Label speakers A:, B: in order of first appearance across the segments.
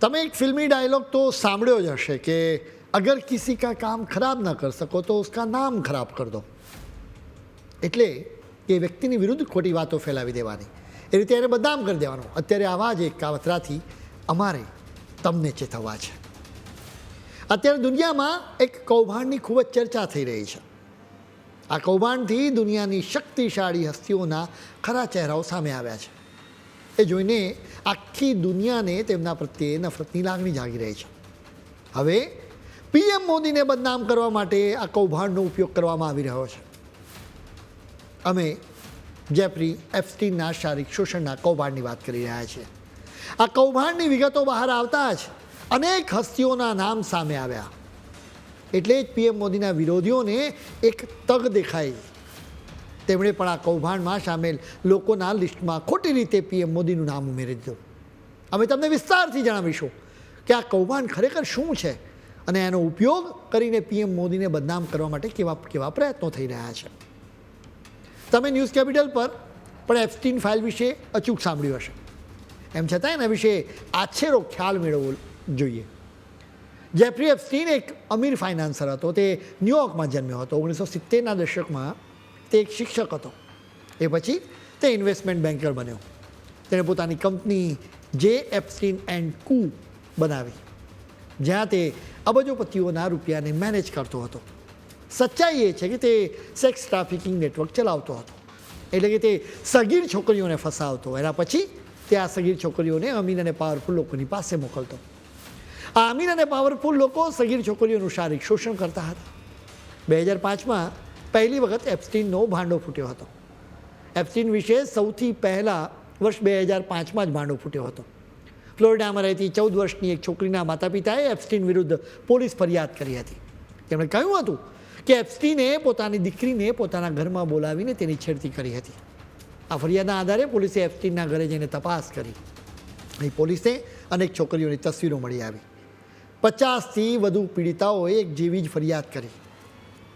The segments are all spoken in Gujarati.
A: તમે એક ફિલ્મી ડાયલોગ તો સાંભળ્યો જ હશે કે અગર કિસી કા કામ ખરાબ ના કર શકો તો ઉસકા નામ ખરાબ કર દો. એટલે એ વ્યક્તિની વિરુદ્ધ ખોટી વાતો ફેલાવી દેવાની. એ રીતે એને બદનામ કરી દેવાનો. અત્યારે આવા જ એક કાવતરાથી અમારે તમને ચેતવવા છે. અત્યારે દુનિયામાં એક કૌભાંડની ખૂબ જ ચર્ચા થઈ રહી છે. આ કૌભાંડથી દુનિયાની શક્તિશાળી હસ્તીઓના ખરા ચહેરાઓ સામે આવ્યા છે. એ જોઈને આખી દુનિયાને તેમના પ્રત્યે નફરતની લાગણી જાગી રહી છે. હવે, પીએમ મોદીને બદનામ કરવા માટે આ કૌભાંડનો ઉપયોગ કરવામાં આવી રહ્યો છે. અમે જેફરી એફસ્ટીનના શારીરિક શોષણના કૌભાંડની વાત કરી રહ્યા છીએ. આ કૌભાંડની વિગતો બહાર આવતા જ અનેક હસ્તીઓના નામ સામે આવ્યા. એટલે જ પીએમ મોદીના વિરોધીઓને એક તગ દેખાઈ તેમણે પણ આ કૌભાંડમાં સામેલ લોકોના લિસ્ટમાં ખોટી રીતે પીએમ મોદીનું નામ ઉમેરી દીધું. અમે તમને વિસ્તારથી જણાવીશું કે આ કૌભાંડ ખરેખર શું છે અને એનો ઉપયોગ કરીને પીએમ મોદીને બદનામ કરવા માટે કેવા કેવા પ્રયત્નો થઈ રહ્યા છે. તમે ન્યૂઝ કેપિટલ પર પણ એફટીન ફાઇલ વિશે અચૂક સાંભળ્યું હશે. એમ છતાં એના વિશે આછેરો ખ્યાલ મેળવવો જોઈએ. જેફરી એફસ્ટીન એક અમીર ફાઇનાન્સર હતો. તે ન્યુયોર્કમાં જન્મ્યો હતો. ઓગણીસો સિત્તેરના દશકમાં તે એક શિક્ષક હતો. એ પછી તે ઇન્વેસ્ટમેન્ટ બેન્કર બન્યો. તેણે પોતાની કંપની જે એફસ્ટીન એન્ડ કુ બનાવી. જ્યાં તે અબજોપતિઓના રૂપિયાને મેનેજ કરતો હતો. સચ્ચાઈ એ છે કે તે સેક્સ ટ્રાફિકિંગ નેટવર્ક ચલાવતો હતો. એટલે કે તે સગીર છોકરીઓને ફસાવતો. એના પછી તે આ સગીર છોકરીઓને અમીન અને પાવરફુલ લોકોની પાસે મોકલતો. આ અમીર અને પાવરફુલ લોકો સગીર છોકરીઓનું શારીરિક શોષણ કરતા હતા. બે હજાર પાંચમાં પહેલી વખત એપ્સ્ટીનનો ભાંડો ફૂટ્યો હતો. એપ્સ્ટીન વિશે સૌથી પહેલાં વર્ષ બે હજાર પાંચમાં જ ભાંડો ફૂટ્યો હતો. ફ્લોરિડામાં રહેતી ચૌદ વર્ષની એક છોકરીના માતા પિતાએ એપ્સ્ટીન વિરુદ્ધ પોલીસ ફરિયાદ કરી હતી. તેમણે કહ્યું હતું કે એપ્સ્ટીને પોતાની દીકરીને પોતાના ઘરમાં બોલાવીને તેની છેડતી કરી હતી. આ ફરિયાદના આધારે પોલીસે એપ્સ્ટીનના ઘરે જઈને તપાસ કરી અહીં પોલીસે અનેક છોકરીઓની તસવીરો મળી આવી. પચાસથી વધુ પીડિતાઓએ એક જેવી જ ફરિયાદ કરી.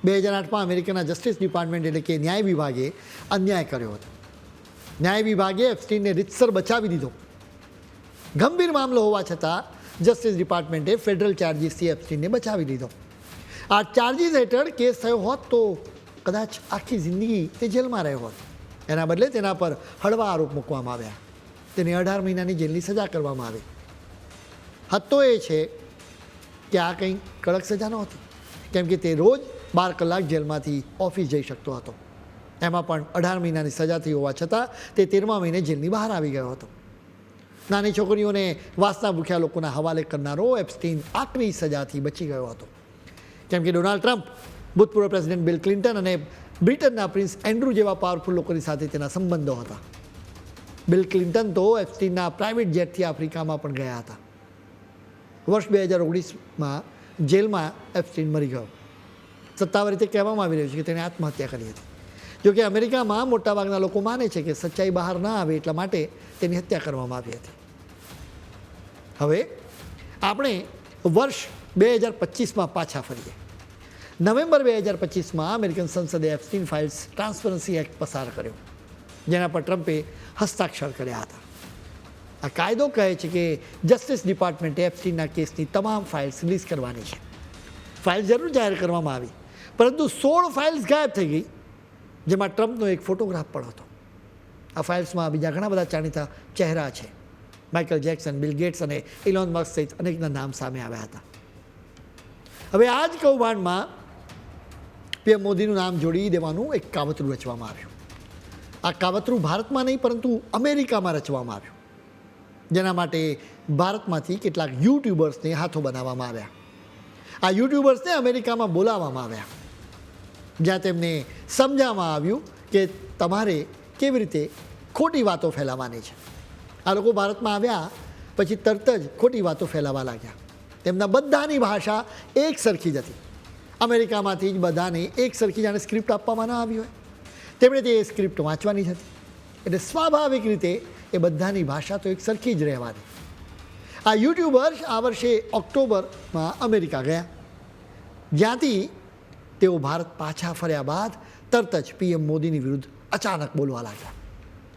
A: બે હજાર આઠમાં અમેરિકાના જસ્ટિસ ડિપાર્ટમેન્ટ એટલે કે ન્યાય વિભાગે અન્યાય કર્યો હતો. ન્યાય વિભાગે એફસ્ટીનને રીતસર બચાવી દીધો. ગંભીર મામલો હોવા છતાં જસ્ટિસ ડિપાર્ટમેન્ટે ફેડરલ ચાર્જીસથી એફસ્ટીનને બચાવી દીધો. આ ચાર્જિસ હેઠળ કેસ થયો હોત તો કદાચ આખી જિંદગી તે જેલમાં રહ્યો હોત. એના બદલે તેના પર હળવા આરોપ મૂકવામાં આવ્યા. તેને અઢાર મહિનાની જેલની સજા કરવામાં આવી. હતો એ છે કે આ કંઈ કડક સજા નહોતી. કેમ કે તે રોજ બાર કલાક જેલમાંથી ઓફિસ જઈ શકતો હતો. એમાં પણ અઢાર મહિનાની સજા થઈ હોવા છતાં તે તેરમા મહિને જેલની બહાર આવી ગયો હતો. નાની છોકરીઓને વાસના ભૂખ્યા લોકોના હવાલે કરનારો એપ્સ્ટીન આકરી સજાથી બચી ગયો હતો. કેમ કે ડોનાલ્ડ ટ્રમ્પ, ભૂતપૂર્વ પ્રેસિડેન્ટ બિલ ક્લિન્ટન અને બ્રિટનના પ્રિન્સ એન્ડ્રુ જેવા પાવરફુલ લોકોની સાથે તેના સંબંધો હતા. બિલ ક્લિન્ટન તો એપ્સ્ટીનના પ્રાઇવેટ જેટથી આફ્રિકામાં પણ ગયા હતા. વર્ષ બે હજાર ઓગણીસમાં જેલમાં એપ્સ્ટીન મરી ગયો. સત્તાવાર રીતે કહેવામાં આવી રહ્યું છે કે તેણે આત્મહત્યા કરી હતી. જોકે અમેરિકામાં મોટાભાગના લોકો માને છે કે સચ્ચાઈ બહાર ના આવે એટલા માટે તેની હત્યા કરવામાં આવી હતી. હવે આપણે વર્ષ બે હજાર પચીસમાં પાછા ફરીએ. નવેમ્બર બે હજાર પચીસમાં અમેરિકન સંસદે એપ્સ્ટીન ફાઇલ્સ ટ્રાન્સપરન્સી એક્ટ પસાર કર્યો, જેના પર ટ્રમ્પે હસ્તાક્ષર કર્યા હતા. આ કાયદો કહે છે કે જસ્ટિસ ડિપાર્ટમેન્ટે એપ્સ્ટીનના કેસની તમામ ફાઇલ્સ રિલીઝ કરવાની છે. ફાઇલ જરૂર જાહેર કરવામાં આવી. પરંતુ સોળ ફાઇલ્સ ગાયબ થઈ ગઈ, જેમાં ટ્રમ્પનો એક ફોટોગ્રાફ પણ હતો. આ ફાઇલ્સમાં બીજા ઘણા બધા જાણીતા ચહેરા છે. માઇકલ જેક્સન બિલ ગેટ્સ અને ઇલોન મસ્ક સહિત અનેકના નામ સામે આવ્યા હતા. હવે આ જ કૌભાંડમાં પીએમ મોદીનું નામ જોડી દેવાનું એક કાવતરું રચવામાં આવ્યું. આ કાવતરું ભારતમાં નહીં, પરંતુ અમેરિકામાં રચવામાં આવ્યું. જેના માટે ભારતમાંથી કેટલાક યુટ્યુબર્સને હાથો બનાવવામાં આવ્યા. આ યુટ્યુબર્સને અમેરિકામાં બોલાવવામાં આવ્યા. જ્યાં તેમને સમજાવવામાં આવ્યું કે તમારે કેવી રીતે ખોટી વાતો ફેલાવવાની છે. આ લોકો ભારતમાં આવ્યા, પછી તરત જ ખોટી વાતો ફેલાવા લાગ્યા. તેમના બધાની ભાષા એક સરખી જ હતી. અમેરિકામાંથી જ બધાને એક સરખી જાણે સ્ક્રિપ્ટ આપવામાં ના આવી હોય. તેમણે તે સ્ક્રિપ્ટ વાંચવાની હતી. એટલે સ્વાભાવિક રીતે એ બધાની ભાષા તો એક સરખી જ રહેવાની. આ યુટ્યુબર્સ આ વર્ષે ઓક્ટોબરમાં અમેરિકા ગયા. જ્યાંથી તેઓ ભારત પાછા ફર્યા બાદ તરત જ પીએમ મોદીની વિરુદ્ધ અચાનક બોલવા લાગ્યા.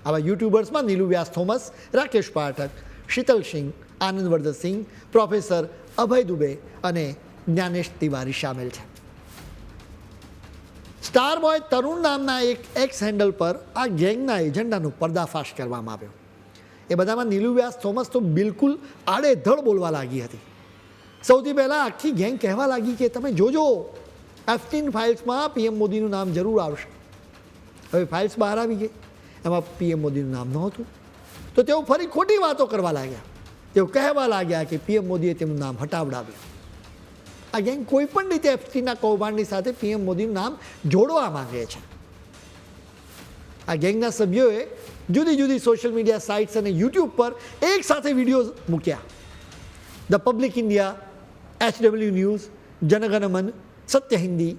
A: આવા યુટ્યુબર્સમાં નીલુ વ્યાસ થોમસ, રાકેશ પાઠક, શીતલ સિંહ આનંદવર્ધન સિંહ પ્રોફેસર અભય દુબે અને જ્ઞાનેશ તિવારી સામેલ છે. સ્ટાર બોય તરુણ નામના એક એક્સ હેન્ડલ પર આ ગેંગના એજન્ડાનો પર્દાફાશ કરવામાં આવ્યો. એ બધામાં નીલુ વ્યાસ થોમસ તો બિલકુલ આડેધડ બોલવા લાગી હતી. સૌથી પહેલાં આખી ગેંગ કહેવા લાગી કે, તમે જોજો એફટીન ફાઇલ્સમાં પીએમ મોદીનું નામ જરૂર આવશે. હવે ફાઇલ્સ બહાર આવી ગઈ. એમાં પીએમ મોદીનું નામ નહોતું. તો તેઓ ફરી ખોટી વાતો કરવા લાગ્યા. તેઓ કહેવા લાગ્યા કે પીએમ મોદીએ તેમનું નામ હટાવડાવ્યું. આ ગેંગ કોઈ પણ રીતે એફટીના કૌભાંડની સાથે પીએમ મોદીનું નામ જોડવા માંગે છે. આ ગેંગના સભ્યોએ જુદી જુદી સોશિયલ મીડિયા સાઇટ્સ અને યુટ્યુબ પર એક સાથે વિડીયોઝ મૂક્યા. The public India, HW news Janaganamana Satya Hindi,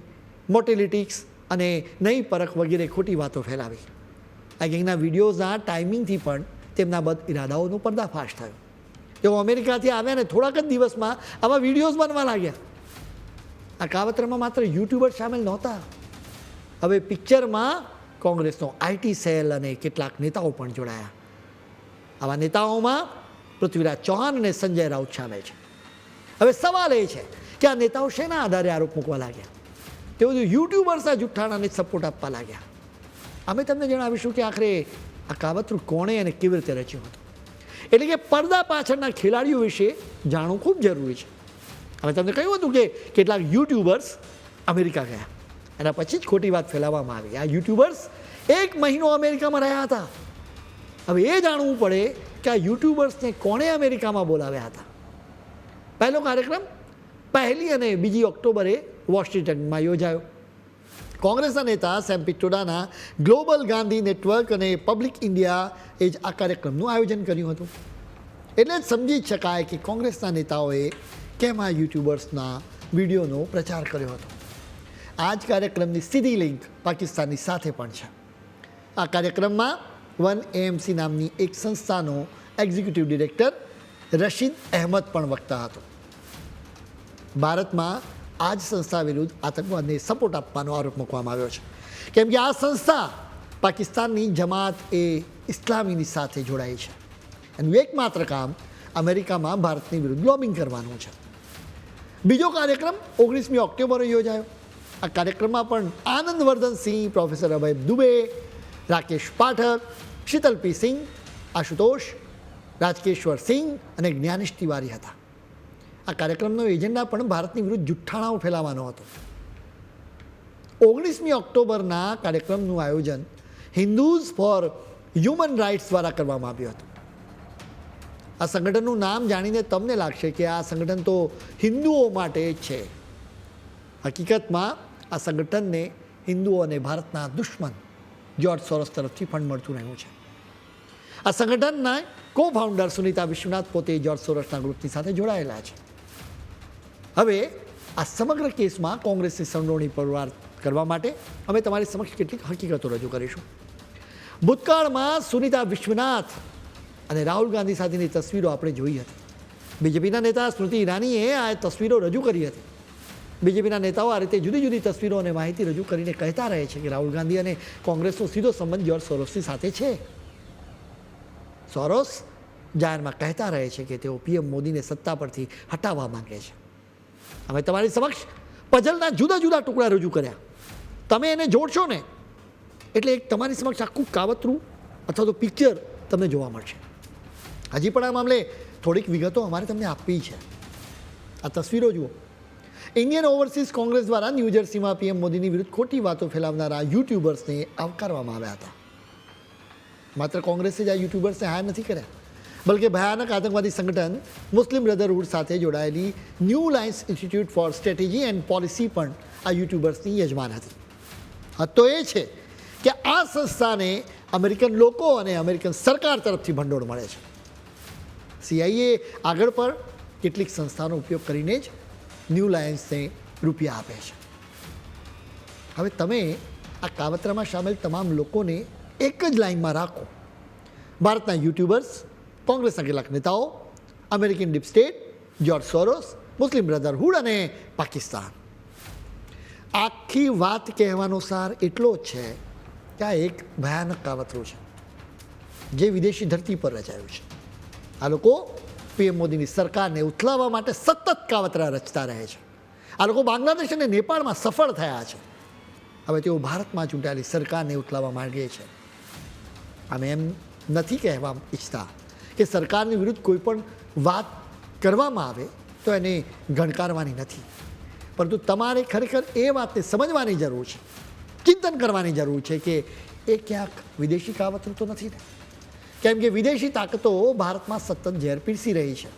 A: મોટેલિટિક્સ અને નહીં પરખ વગેરે ખોટી વાતો ફેલાવી. આ ગેંગના વિડીયોઝના ટાઈમિંગથી પણ તેમના બદ ઇરાદાઓનો પર્દાફાશ થયો. તેઓ અમેરિકાથી આવ્યા ને થોડાક જ દિવસમાં આવા વિડીયોઝ બનવા લાગ્યા. આ કાવતરામાં માત્ર યુટ્યુબર સામેલ નહોતા. હવે પિક્ચરમાં કોંગ્રેસનો આઈટી સેલ અને કેટલાક નેતાઓ પણ જોડાયા. આવા નેતાઓમાં પૃથ્વીરાજ ચૌહાણ અને સંજય રાઉત સામેલ છે. હવે સવાલ એ છે કે આ નેતાઓ શેના આધારે આરોપ મૂકવા લાગ્યા? તેઓ યુટ્યુબર્સ આ જુઠ્ઠાણાને સપોર્ટ આપવા લાગ્યા. અમે તમને જણાવીશું કે આખરે આ કાવતરું કોણે અને કેવી રીતે રચ્યું હતું. એટલે કે પડદા પાછળના ખેલાડીઓ વિશે જાણવું ખૂબ જરૂરી છે. અમે તમને કહ્યું હતું કે કેટલાક યુટ્યુબર્સ અમેરિકા ગયા. એના પછી જ ખોટી વાત ફેલાવવામાં આવી. આ યુટ્યુબર્સ એક મહિનો અમેરિકામાં રહ્યા હતા. હવે એ જાણવું પડે કે આ યુટ્યુબર્સને કોણે અમેરિકામાં બોલાવ્યા હતા? પહેલો કાર્યક્રમ પહેલી અને બીજી ઓક્ટોબરે વોશિંગ્ટનમાં યોજાયો. કોંગ્રેસના નેતા સેમ પિટ્ટોડાના ગ્લોબલ ગાંધી નેટવર્ક અને પબ્લિક ઇન્ડિયા એ જ આ કાર્યક્રમનું આયોજન કર્યું હતું. એટલે જ સમજી શકાય કે કોંગ્રેસના નેતાઓએ કેમ આ યુટ્યુબર્સના વિડીયોનો પ્રચાર કર્યો હતો. આ જ કાર્યક્રમની સીધી લિંક પાકિસ્તાનની સાથે પણ છે. આ કાર્યક્રમમાં વન એએમસી નામની એક સંસ્થાનો એક્ઝિક્યુટિવ ડિરેક્ટર રશીદ અહેમદ પણ વક્તા હતો. ભારતમાં આ જ સંસ્થા વિરુદ્ધ આતંકવાદને સપોર્ટ આપવાનો આરોપ મૂકવામાં આવ્યો છે. કેમ કે આ સંસ્થા પાકિસ્તાનની જમાત એ ઇસ્લામીની સાથે જોડાઈ છે. એનું એકમાત્ર કામ અમેરિકામાં ભારતની વિરુદ્ધ લોબિંગ કરવાનું છે. બીજો કાર્યક્રમ ઓગણીસમી ઓક્ટોબરે યોજાયો. આ કાર્યક્રમમાં પણ આનંદવર્ધન સિંહ, પ્રોફેસર અભય દુબે, રાકેશ પાઠક શીતલ પી સિંહ, આશુતોષ, રાજકેશ્વર સિંહ અને જ્ઞાનેશ તિવારી હતા. આ કાર્યક્રમનો એજન્ડા પણ ભારતની વિરુદ્ધ જુઠ્ઠાણાઓ ફેલાવવાનો હતો. ઓગણીસમી ઓક્ટોબરના કાર્યક્રમનું આયોજન હિન્દુઝ ફોર હ્યુમન રાઇટ્સ દ્વારા કરવામાં આવ્યું હતું. આ સંગઠનનું નામ જાણીને તમને લાગશે કે આ સંગઠન તો હિન્દુઓ માટે છે. હકીકતમાં આ સંગઠનને હિન્દુઓ અને ભારતના દુશ્મન જ્યોર્જ સોરસ તરફથી ફંડ મળતું રહ્યું છે. આ સંગઠનના કો ફાઉન્ડર સુનિતા વિશ્વનાથ પોતે જ્યોર્જ સોરસના ગ્રુપની સાથે જોડાયેલા છે. હવે આ સમગ્ર કેસમાં કોંગ્રેસની સંડોવણી પરવાર કરવા માટે અમે તમારી સમક્ષ કેટલીક હકીકતો રજૂ કરીશું. ભૂતકાળમાં સુનિતા વિશ્વનાથ અને રાહુલ ગાંધી સાથેની તસવીરો આપણે જોઈ હતી. બીજેપીના નેતા સ્મૃતિ ઈરાનીએ આ તસવીરો રજૂ કરી હતી. બીજેપીના નેતાઓ આ રીતે જુદી જુદી તસવીરો અને માહિતી રજૂ કરીને કહેતા રહે છે કે રાહુલ ગાંધી અને કોંગ્રેસનો સીધો સંબંધ જ્યોર્જ સોરોસની સાથે છે. સોરોસ જાહેરમાં કહેતા રહે છે કે તેઓ પીએમ મોદીને સત્તા પરથી હટાવવા માંગે છે. અમે તમારી સમક્ષ પઝલના જુદા જુદા ટુકડા રજૂ કર્યા. તમે એને જોડશો ને, એટલે એક તમારી સમક્ષ આખું કાવતરું અથવા તો પિક્ચર તમને જોવા મળશે. હજી પણ આ મામલે થોડીક વિગતો અમારે તમને આપવી છે. આ તસવીરો જુઓ. ઇન્ડિયન ઓવરસીઝ કોંગ્રેસ દ્વારા ન્યૂજર્સીમાં પીએમ મોદીની વિરુદ્ધ ખોટી વાતો ફેલાવનારા યુટ્યુબર્સને આવકારવામાં આવ્યા હતા. માત્ર કોંગ્રેસે જ આ યુટ્યુબર્સને હાયર નથી કર્યા. બલકે ભયાનક આતંકવાદી સંગઠન મુસ્લિમ બ્રધરહુડ સાથે જોડાયેલી new lines institute for strategy and policy પણ આ યુટ્યુબર્સની યજમાન હતી તો એ છે કે આ સંસ્થાને અમેરિકન લોકો અને અમેરિકન સરકાર તરફથી ભંડોળ મળે છે સીઆઈએ આગળ પર કેટલીક સંસ્થાનો ઉપયોગ કરીને જ ન્યૂ લાયન્સને રૂપિયા આપે છે હવે તમે આ કાવતરામાં સામેલ તમામ લોકોને એક જ લાઇનમાં રાખો ભારતના યુટ્યુબર્સ કોંગ્રેસના કેટલાક નેતાઓ American deep state, George Soros, Muslim Brotherhood અને પાકિસ્તાન. આખી વાત કહેવાનો સાર એટલો જ છે કે આ એક ભયાનક કાવતરું છે, જે વિદેશી ધરતી પર રચાયું છે. આ લોકો પીએમ મોદીની સરકારને ઉથલાવવા માટે સતત કાવતરા રચતા રહે છે. આ લોકો બાંગ્લાદેશ અને નેપાળમાં સફળ થયા છે. હવે તેઓ ભારતમાં ચૂંટાયેલી સરકારને ઉથલાવવા માંગે છે. અમે એમ નથી કહેવા ઈચ્છતા કે સરકારની વિરુદ્ધ કોઈ પણ વાત કરવામાં આવે તો એને ગણકારવાની નથી. પરંતુ તમારે ખરેખર એ વાતને સમજવાની જરૂર છે, ચિંતન કરવાની જરૂર છે કે એ ક્યાંક વિદેશી કાવતરું તો નથી ને? કેમ કે વિદેશી તાકતો ભારતમાં સતત ઝેર પીરસી રહી છે.